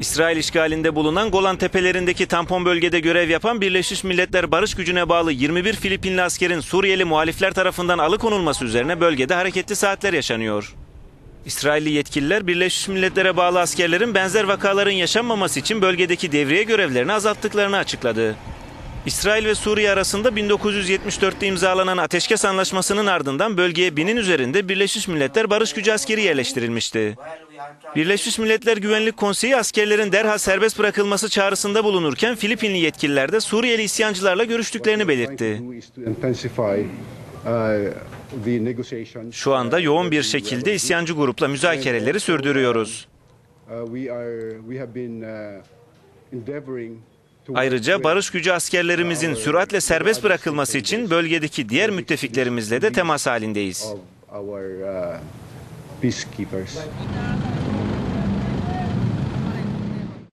İsrail işgalinde bulunan Golan Tepelerindeki tampon bölgede görev yapan Birleşmiş Milletler Barış Gücü'ne bağlı 21 Filipinli askerin Suriyeli muhalifler tarafından alıkonulması üzerine bölgede hareketli saatler yaşanıyor. İsrailli yetkililer Birleşmiş Milletler'e bağlı askerlerin benzer vakaların yaşanmaması için bölgedeki devriye görevlerini azalttıklarını açıkladı. İsrail ve Suriye arasında 1974'te imzalanan ateşkes anlaşmasının ardından bölgeye binin üzerinde Birleşmiş Milletler Barış Gücü askeri yerleştirilmişti. Birleşmiş Milletler Güvenlik Konseyi askerlerin derhal serbest bırakılması çağrısında bulunurken Filipinli yetkililer de Suriyeli isyancılarla görüştüklerini belirtti. Şu anda yoğun bir şekilde isyancı grupla müzakereleri sürdürüyoruz. Ayrıca barış gücü askerlerimizin süratle serbest bırakılması için bölgedeki diğer müttefiklerimizle de temas halindeyiz.